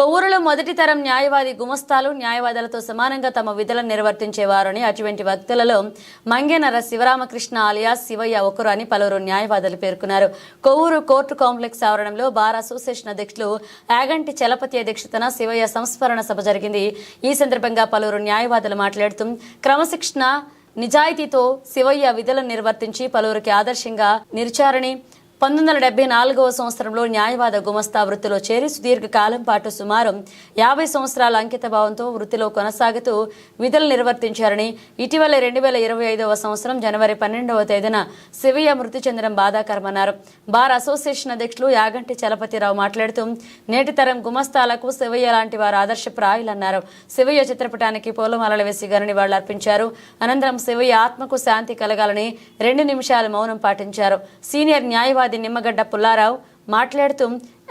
కొవ్వూరులో మొదటి తరం న్యాయవాది గుమస్తాలు న్యాయవాదులతో సమానంగా తమ విధులను నిర్వర్తించేవారని అటువంటి వ్యక్తులలో మంగేనర శివరామకృష్ణ ఆలియాస్ శివయ్య ఒకరు అని పలువురు న్యాయవాదులు పేర్కొన్నారు. కొవ్వూరు కోర్టు కాంప్లెక్స్ ఆవరణంలో బార్ అసోసియేషన్ అధ్యక్షులు యాగంటి చలపతి అధ్యక్షతన శివయ్య సంస్మరణ సభ జరిగింది. ఈ సందర్భంగా పలువురు న్యాయవాదులు మాట్లాడుతూ క్రమశిక్షణ నిజాయితీతో శివయ్య విధులను నిర్వర్తించి పలువురికి ఆదర్శంగా నిలిచారని పంతొమ్మిది వందల డెబ్బై నాలుగవ సంవత్సరంలో న్యాయవాద గుమస్తా వృత్తిలో చేరి సుదీర్ఘ కాలం పాటు సుమారు యాభై సంవత్సరాల అంకిత భావంతో వృత్తిలో కొనసాగుతూ విధులు నిర్వర్తించారని ఇటీవల రెండు వేల ఇరవై ఐదవ సంవత్సరం జనవరి పన్నెండవ తేదీన శివయ్య మృతి చెందడం బాధాకరమన్నారు బార్ అసోసియేషన్ అధ్యక్షులు యాగంటి చలపతిరావు మాట్లాడుతూ నేటి తరం గుమస్తాలకు శివయ్య లాంటి వారు ఆదర్శప్రాయులన్నారు శివయ్య చిత్రపటానికి పూలమాలలు వేసి వాళ్ళు అర్పించారు. అనంతరం శివయ్య ఆత్మకు శాంతి కలగాలని రెండు నిమిషాలు మౌనం పాటించారు. సీనియర్ న్యాయవాది నిమ్మగడ్డ పుల్లారావు మాట్లాడుతూ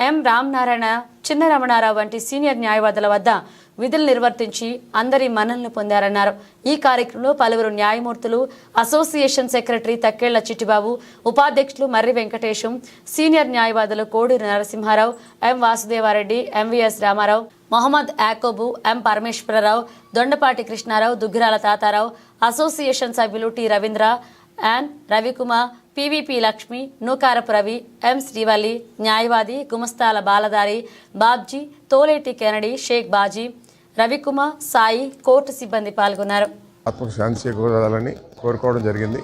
ఎం రామనారాయణ చిన్న రమణారావు వంటి సీనియర్ న్యాయవాదుల వద్ద విధులు నిర్వర్తించి అందరి మన్నలను పొందారన్నారు. ఈ కార్యక్రమంలో పలువురు న్యాయమూర్తులు అసోసియేషన్ సెక్రటరీ తక్కేళ్ళ చిట్టిబాబు ఉపాధ్యక్షులు మర్రి వెంకటేశం సీనియర్ న్యాయవాదులు Koduri Narasimharao M Vasudevareddy MVS Ramarao Mohammed Yakobu M Parameswararao Dondapati Krishnarao Duggirala Tatarao association సభ్యులు T Ravindra N Ravikumar PVP Lakshmi Nookarapu Ravi M Srivalli న్యాయవాది గుమస్తాల బాలదారి బాబ్జీ తోలేటి కెనడి షేక్ బాజీ రవికుమార్ సాయి కోర్టు సిబ్బంది పాల్గొన్నారు. ఆత్మకు శాంతి చేకూరాలని కోరుకోవడం జరిగింది.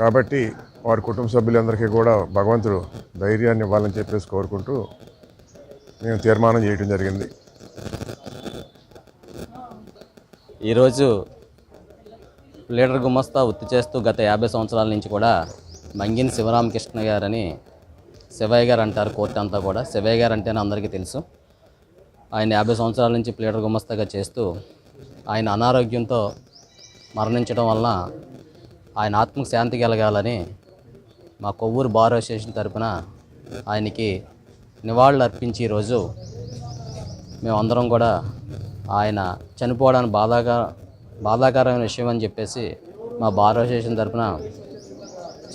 కాబట్టి వారి కుటుంబ సభ్యులందరికీ కూడా భగవంతుడు ధైర్యాన్ని ఇవ్వాలని చెప్పేసి కోరుకుంటూ మేము తీర్మానం చేయడం జరిగింది. ఈరోజు లీడర్ గుమస్తా వృత్తి చేస్తూ గత యాభై సంవత్సరాల నుంచి కూడా మంగిన్ శివరామకృష్ణ గారని శివయ్య గారు అంటారు కోర్టు అంతా కూడా. శివయ్య గారు అంటేనే అందరికీ తెలుసు. ఆయన యాభై సంవత్సరాల నుంచి లీడర్ గుమస్తాగా చేస్తూ ఆయన అనారోగ్యంతో మరణించడం వలన ఆయన ఆత్మకు శాంతి కలగాలని మా కొవ్వూరు బార్ అసోసియేషన్ తరపున ఆయనకి నివాళులు అర్పించి ఈరోజు మేమందరం కూడా ఆయన చనిపోవడానికి బాధాగా బాధాకరమైన విషయం అని చెప్పేసి మా బార్ అసోసియేషన్ తరఫున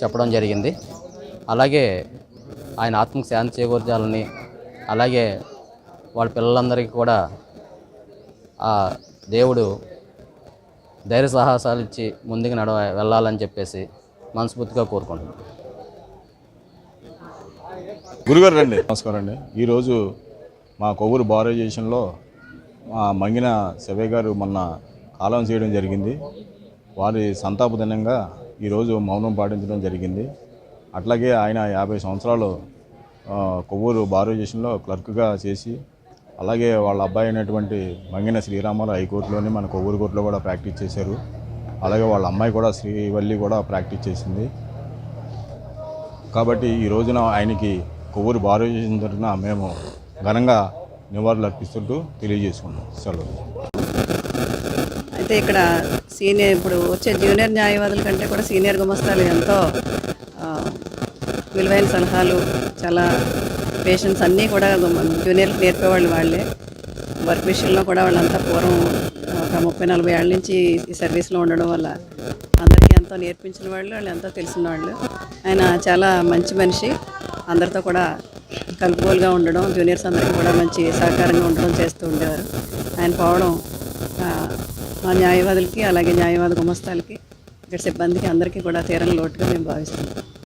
చెప్పడం జరిగింది. అలాగే ఆయన ఆత్మకు శాంతి చేకూర్చాలని అలాగే వాళ్ళ పిల్లలందరికీ కూడా ఆ దేవుడు ధైర్య సాహసాలు ఇచ్చి ముందుకు నడవ వెళ్ళాలని చెప్పేసి మనస్ఫూర్తిగా కోరుకుంటున్నాను గురుగారు రండి. నమస్కారం అండి. ఈరోజు మా కొవ్వూరు బారోజేషన్లో మా మంగిన శవయ్య గారు మొన్న ఆలం చేయడం జరిగింది. వారి సంతాపదినంగా ఈరోజు మౌనం పాటించడం జరిగింది. అట్లాగే ఆయన యాభై సంవత్సరాలు కొవ్వూరు కొవ్వూరు బారోజేషన్లో క్లర్క్గా చేసి అలాగే వాళ్ళ అబ్బాయి అయినటువంటి మంగిన శ్రీరామాలు హైకోర్టులోనే మన కొవ్వూరు కోర్టులో కూడా ప్రాక్టీస్ చేశారు. అలాగే వాళ్ళ అమ్మాయి కూడా శ్రీవల్లి కూడా ప్రాక్టీస్ చేసింది. కాబట్టి ఈ రోజున ఆయనకి కొవ్వూరు బారోజేషన్ తరఫున మేము ఘనంగా నివాళులు అర్పిస్తుంటూ తెలియజేసుకున్నాం. సెలవు. అయితే ఇక్కడ సీనియర్ ఇప్పుడు వచ్చే జూనియర్ న్యాయవాదుల కంటే కూడా సీనియర్ గుమస్తాలు ఎంతో విలువైన సలహాలు చాలా పేషెంట్స్ అన్నీ కూడా జూనియర్లకు నేర్పేవాళ్ళు వాళ్ళే. వర్క్ విషయంలో కూడా వాళ్ళంతా పూర్వం ఒక ముప్పై నలభై ఏళ్ళ నుంచి ఈ సర్వీస్లో ఉండడం వల్ల అందరికీ ఎంతో నేర్పించిన వాళ్ళు వాళ్ళు ఎంతో తెలిసిన వాళ్ళు. ఆయన చాలా మంచి మనిషి. అందరితో కూడా కలుపుకోలుగా ఉండడం జూనియర్స్ అందరికీ కూడా మంచి సహకారంగా ఉండడం చేస్తూ ఉండేవారు. ఆయన పోవడం మా న్యాయవాదులకి అలాగే న్యాయవాద గుమస్తాలకి ఇక్కడ సిబ్బందికి అందరికీ కూడా తీరని లోటుగా మేము భావిస్తున్నాం.